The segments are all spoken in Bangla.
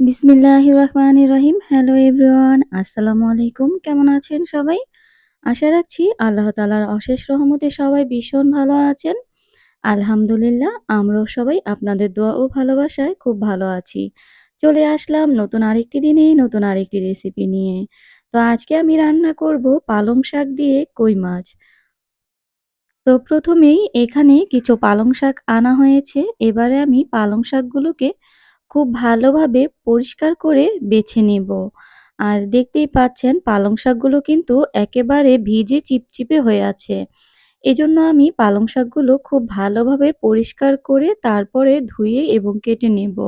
বিসমিল্লাহির রহমানির রহিম। হ্যালো এভরিওয়ান, আসসালামু আলাইকুম। কেমন আছেন সবাই? আশা রাখছি আল্লাহ তালার অশেষ রহমতে সবাই ভীষণ ভালো আছেন। আলহামদুলিল্লাহ আমরাও সবাই আপনাদের দোয়া ও ভালোবাসায় খুব ভালো আছি। চলে আসলাম নতুন আরেকটি দিনে নতুন আরেকটি রেসিপি নিয়ে। তো আজকে আমি রান্না করব পালং শাক দিয়ে কই মাছ। তো প্রথমেই এখানে কিছু পালং শাক আনা হয়েছে। এবারে আমি পালং শাকগুলোকে খুব ভালোভাবে পরিষ্কার করে বেছে নেব। আর দেখতেই পাচ্ছেন পালং শাকগুলো কিন্তু একেবারে ভিজে চিপচিপে হয়ে আছে। এজন্য আমি পালং শাকগুলো খুব ভালোভাবে পরিষ্কার করে তারপরে ধুয়ে এবং কেটে নেব।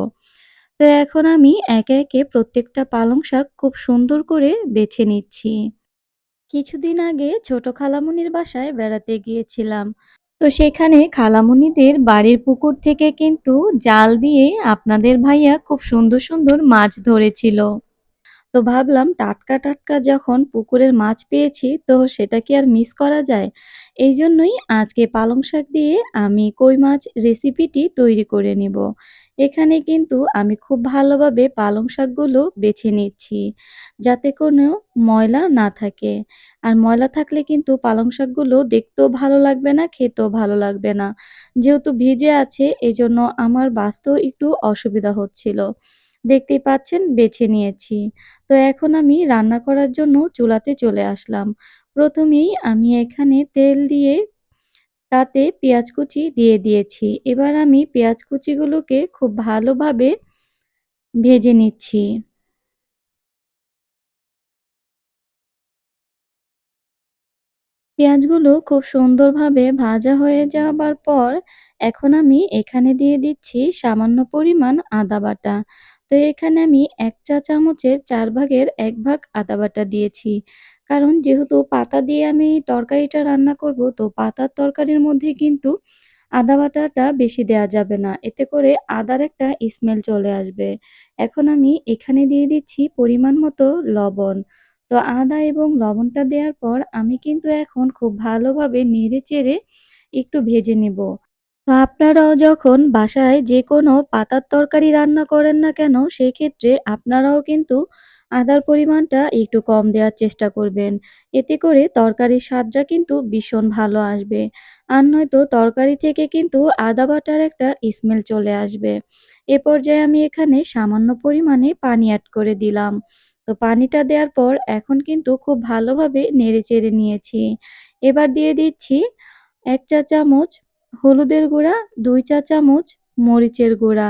তো এখন আমি একে, একে প্রত্যেকটা পালং শাক খুব সুন্দর করে বেছে নিচ্ছি। কিছুদিন আগে ছোট খালামুনির বাসায় বেড়াতে গিয়েছিলাম। তো সেখানে খালামুনিদের বাড়ির পুকুর থেকে কিন্তু জাল দিয়ে আপনাদের ভাইয়া খুব সুন্দর, সুন্দর মাছ ধরেছিল। তো ভাবলাম টাটকা, টাটকা যখন পুকুরের মাছ পেয়েছি তো সেটা কি আর মিস করা যায়? এই জন্যই আজকে পালং শাক দিয়ে আমি কই মাছ রেসিপিটি তৈরি করে নেব। এখানে কিন্তু আমি খুব ভালোভাবে পালং শাকগুলো বেছে নিচ্ছি যাতে কোনো ময়লা না থাকে। আর ময়লা থাকলে কিন্তু পালং শাকগুলো দেখতেও ভালো লাগবে না, খেতেও ভালো লাগবে না। যেহেতু ভিজে আছে এজন্য আমার বাছতেও একটু অসুবিধা হচ্ছিল। দেখতেই পাচ্ছেন, বেছে নিয়েছি। তো এখন আমি রান্না করার জন্য চুলাতে চলে আসলাম। প্রথমেই আমি এখানে তেল দিয়ে তাতে পেঁয়াজ কুচি দিয়ে দিয়েছি। এবার আমি পেঁয়াজ কুচিগুলোকে খুব ভালোভাবে ভেজে নিচ্ছি। পেঁয়াজগুলো খুব সুন্দরভাবে ভাজা হয়ে যাবার পর এখন আমি এখানে দিয়ে দিচ্ছি সামান্য পরিমাণ আদা বাটা। তো এখানে আমি এক চা চামচের চার ভাগের এক ভাগ আদা বাটা দিয়েছি। কারণ যেহেতু পাতা দিয়ে আমি তরকারিটা রান্না করব, তো পাতার তরকারির মধ্যে কিন্তু আদা বাটাটা বেশি দেয়া যাবে না। এতে করে আদার একটা স্মেল চলে আসবে। এখন আমি এখানে দিয়ে দিচ্ছি পরিমাণ মতো লবণ। তো আদা এবং লবণটা দেওয়ার পর আমি কিন্তু এখন খুব ভালোভাবে নেড়ে-চেড়ে একটু ভেজে নেব। তো আপনারাও যখন বাসায় যে কোনো পাতার তরকারি রান্না করেন না কেন, সেক্ষেত্রে আপনারাও কিন্তু আদার পরিমাণটা একটু কম দেওয়ার চেষ্টা করবেন। এতে করে তরকারির স্বাদটা কিন্তু ভীষণ ভালো আসবে। আর নয়তো তরকারি থেকে কিন্তু আদা বাটার একটা স্মেল চলে আসবে। এ পর্যায়ে আমি এখানে সামান্য পরিমাণে পানি অ্যাড করে দিলাম। তো পানিটা দেওয়ার পর এখন কিন্তু খুব ভালোভাবে নেড়ে-চেড়ে নিয়েছি। এবার দিয়ে দিচ্ছি ১ চা চামচ হলুদের গুঁড়া, দুই চা চামচ মরিচের গুঁড়া।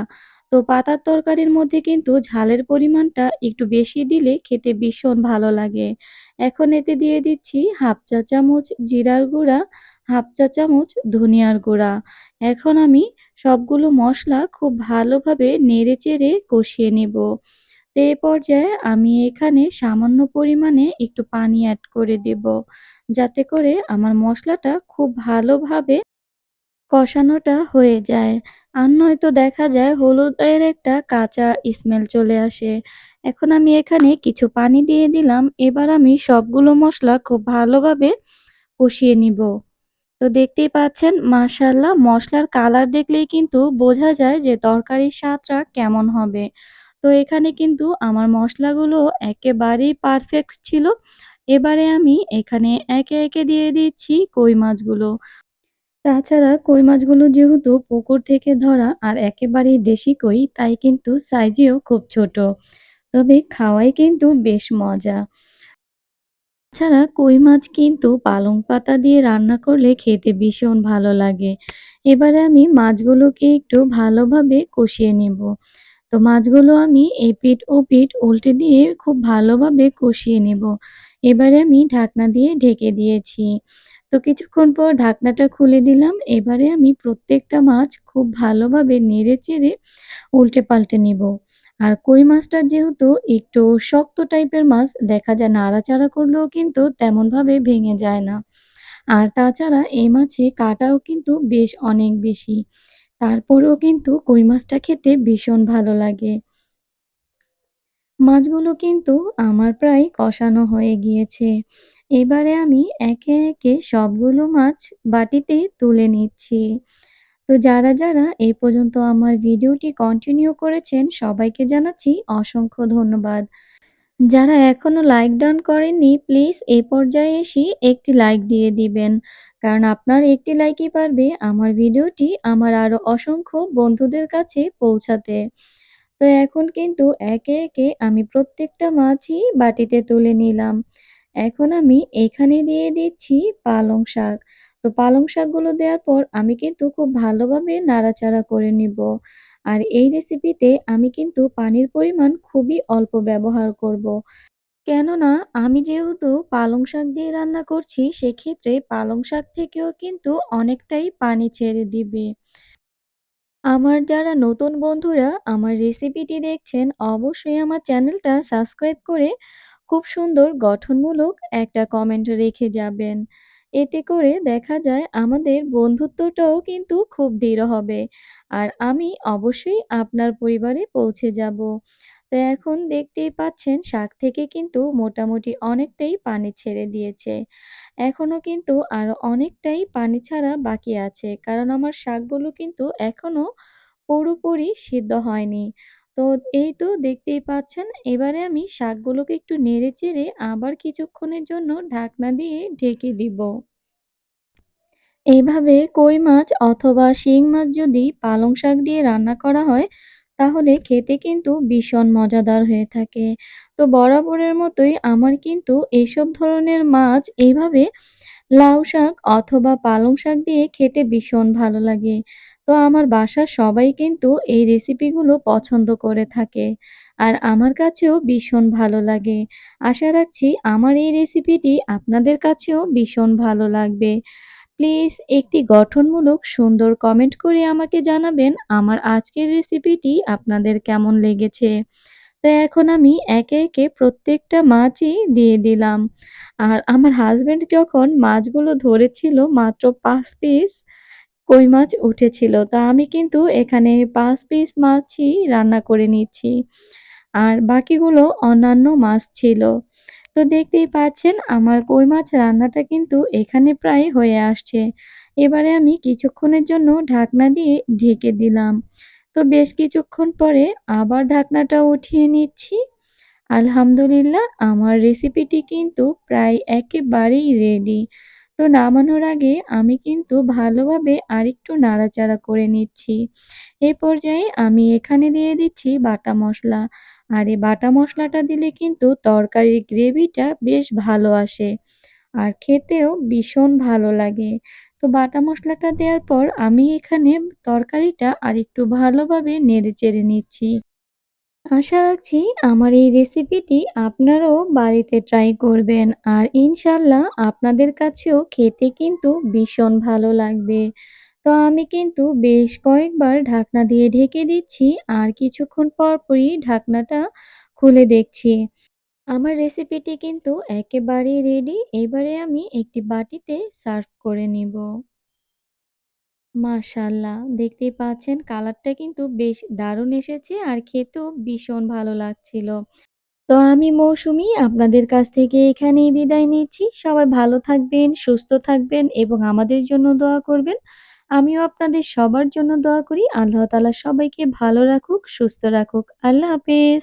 তো পাতার তরকারির মধ্যে কিন্তু ঝালের পরিমাণটা একটু বেশি দিলে খেতে ভীষণ ভালো লাগে। এখন এতে দিয়ে দিচ্ছি হাফ চা চামচ জিরার গুঁড়া, হাফ চা চামচ ধনিয়ার গুঁড়া। এখন আমি সবগুলো মশলা খুব ভালোভাবে নেড়ে-চেড়ে কষিয়ে নেব। তো পর্যায়ে আমি এখানে সামান্য পরিমাণে একটু পানি অ্যাড করে দেব। যাতে করে আমার মশলাটা খুব ভালোভাবে কষানোটা হয়ে যায়। আর নয়তো দেখা যায় হলুদের একটা কাঁচা স্মেল চলে আসে। এখন আমি এখানে কিছু পানি দিয়ে দিলাম। এবার আমি সবগুলো মশলা খুব ভালোভাবে কষিয়ে নিব। তো দেখতেই পাচ্ছেন মাশাআল্লাহ মশলার কালার দেখলেই কিন্তু বোঝা যায় যে তরকারির স্বাদটা কেমন হবে। তো এখানে কিন্তু আমার মশলাগুলো একেবারেই পারফেক্ট ছিল। এবারে আমি এখানে একে, একে দিয়ে দিচ্ছি কই মাছগুলো। তাছাড়া কই মাছগুলো যেহেতু পুকুর থেকে ধরা আর একেবারেই দেশি কই, তাই কিন্তু সাইজেও খুব ছোট। তবে খাওয়াই কিন্তু বেশ মজা। ছাড়া কই মাছ কিন্তু পালং পাতা দিয়ে রান্না করলে খেতে ভীষণ ভালো লাগে। এবারে আমি মাছগুলোকে একটু ভালোভাবে কষিয়ে নেব। তো মাছগুলো আমি এপিঠ ওপিঠ উল্টে দিয়ে খুব ভালোভাবে কষিয়ে নেব। এবারে আমি ঢাকনা দিয়ে ঢেকে দিয়েছি। তো কিছুক্ষণ পর ঢাকনাটা খুলে দিলাম। এবারে আমি প্রত্যেকটা মাছ খুব ভালোভাবে নেড়ে-চেড়ে উল্টে-পাল্টে নিব। আর কই মাছটা যেহেতু একটু শক্ত টাইপের মাছ, দেখা যায় নাড়াচাড়া করলেও কিন্তু তেমনভাবে ভেঙে যায় না। আর তাছাড়া এই মাছে কাটাও কিন্তু বেশ অনেক বেশি। তারপরেও কিন্তু কই মাছটা খেতে ভীষণ ভালো লাগে। মাছগুলো কিন্তু আমার প্রায় কষানো হয়ে গিয়েছে। এবারে আমি একে, একে সবগুলো মাছ বাটিতে তুলে নিচ্ছি। তো যারা, যারা এই পর্যন্ত আমার ভিডিওটি কন্টিনিউ করেছেন সবাইকে জানাচ্ছি অসংখ্য ধন্যবাদ। যারা এখনও লাইক ডান করেননি প্লিজ এই পর্যায়ে এসে একটি লাইক দিয়ে দিবেন। কারণ আপনার একটি লাইকই পারবে আমার ভিডিওটি আমার আরও অসংখ্য বন্ধুদের কাছে পৌঁছাতে। তো এখন কিন্তু একে, একে আমি প্রত্যেকটা মাছই বাটিতে তুলে নিলাম। এখন আমি এখানে দিয়ে দিচ্ছি পালং শাক। তো পালং শাকগুলো দেওয়ার পর আমি কিন্তু খুব ভালোভাবে নাড়াচাড়া করে নিব। আর এই রেসিপিতে আমি কিন্তু পানির পরিমাণ খুবই অল্প ব্যবহার করব। কেননা আমি যেহেতু পালং শাক দিয়ে রান্না করছি সেক্ষেত্রে পালং শাক থেকেও কিন্তু অনেকটাই পানি ছেড়ে দিবে। আমার যারা নতুন বন্ধুরা আমার রেসিপিটি দেখছেন, অবশ্যই আমার চ্যানেলটা সাবস্ক্রাইব করে খুব সুন্দর, গঠনমূলক একটা কমেন্ট রেখে যাবেন। এতে করে দেখা যায় আমাদের বন্ধুত্বটাও কিন্তু খুব দৃঢ় হবে। আর আমি অবশ্যই আপনার পরিবারে পৌঁছে যাব। তো এখন দেখতেই পাচ্ছেন, শাক থেকে কিন্তু মোটামুটি অনেকটাই পানি ছেড়ে দিয়েছে। এখনও কিন্তু আরও অনেকটাই পানি ছাড়া বাকি আছে। কারণ আমার শাকগুলো কিন্তু এখনও পুরোপুরি সিদ্ধ হয়নি। তো এই তো দেখতেই পাচ্ছেন, এবারে আমি শাকগুলোকে একটু নেড়ে চেড়ে আবার কিছুক্ষণের জন্য ঢাকনা দিয়ে ঢেকে দিব। এইভাবে কই মাছ অথবা শিং মাছ যদি পালং শাক দিয়ে রান্না করা হয় তাহলে খেতে কিন্তু ভীষণ মজাদার হয়ে থাকে। তো বরাবরের মতোই আমার কিন্তু এসব ধরনের মাছ এইভাবে লাউ শাক অথবা পালং শাক দিয়ে খেতে ভীষণ ভালো লাগে। তো আমার বাসার সবাই কিন্তু এই রেসিপিগুলো পছন্দ করে থাকে। আর আমার কাছেও ভীষণ ভালো লাগে। আশা রাখছি আমার এই রেসিপিটি আপনাদের কাছেও ভীষণ ভালো লাগবে। প্লিজ একটি গঠনমূলক সুন্দর কমেন্ট করে আমাকে জানাবেন আমার আজকের রেসিপিটি আপনাদের কেমন লেগেছে। তো এখন আমি একে, একে প্রত্যেকটা মাছই দিয়ে দিলাম। আর আমার হাসব্যান্ড যখন মাছগুলো ধরেছিল মাত্র পাঁচ পিস কই মাছ উঠেছিল। তা আমি কিন্তু এখানে পাঁচ পিস মাছই রান্না করে নিচ্ছি। আর বাকিগুলো অন্যান্য মাছ ছিল। তো দেখতেই পাচ্ছেন, আমার কই মাছ রান্নাটা কিন্তু এখানে প্রায় হয়ে আসছে। এবারে আমি কিছুক্ষণের জন্য ঢাকনা দিয়ে ঢেকে দিলাম। তো বেশ কিছুক্ষণ পরে আবার ঢাকনাটা উঠিয়ে নিচ্ছি। আলহামদুলিল্লাহ, আমার রেসিপিটি কিন্তু প্রায় একেবারেই রেডি। তো নামানোর আগে আমি কিন্তু ভালোভাবে আরেকটু নাড়াচাড়া করে নিচ্ছি। এই পর্যায়ে আমি এখানে দিয়ে দিচ্ছি বাটা মশলা আর এই বাটা মশলাটা দিলে কিন্তু তরকারির গ্রেভিটা বেশ ভালো আসে। আর খেতেও ভীষণ ভালো লাগে। তো বাটা মশলাটা দেওয়ার পর আমি এখানে তরকারিটা আর একটু ভালোভাবে নেড়ে চেড়ে নিচ্ছি। আশা রাখছি আমার এই রেসিপিটি আপনারাও বাড়িতে ট্রাই করবেন। আর ইনশাল্লাহ আপনাদের কাছেও খেতে কিন্তু ভীষণ ভালো লাগবে। তো আমি কিন্তু বেশ কয়েকবার ঢাকনা দিয়ে ঢেকে দিচ্ছি আর কিছুক্ষণ পরপরই ঢাকনাটা খুলে দেখছি। আমার রেসিপিটি কিন্তু একেবারেই রেডি। এবারে আমি একটি বাটিতে সার্ভ করে নিব। মাশাআল্লাহ! দেখতেই পাচ্ছেন কালারটা কিন্তু বেশ দারুণ এসেছে আর খেতেও ভীষণ ভালো লাগছিল। তো আমি মৌসুমী আপনাদের কাছ থেকে এখানেই বিদায় নিচ্ছি। সবাই ভালো থাকবেন, সুস্থ থাকবেন এবং আমাদের জন্য দোয়া করবেন। আমিও আপনাদের সবার জন্য দোয়া করি। আল্লাহ তাআলা সবাইকে ভালো রাখুক, সুস্থ রাখুক। আল্লাহ হাফেজ।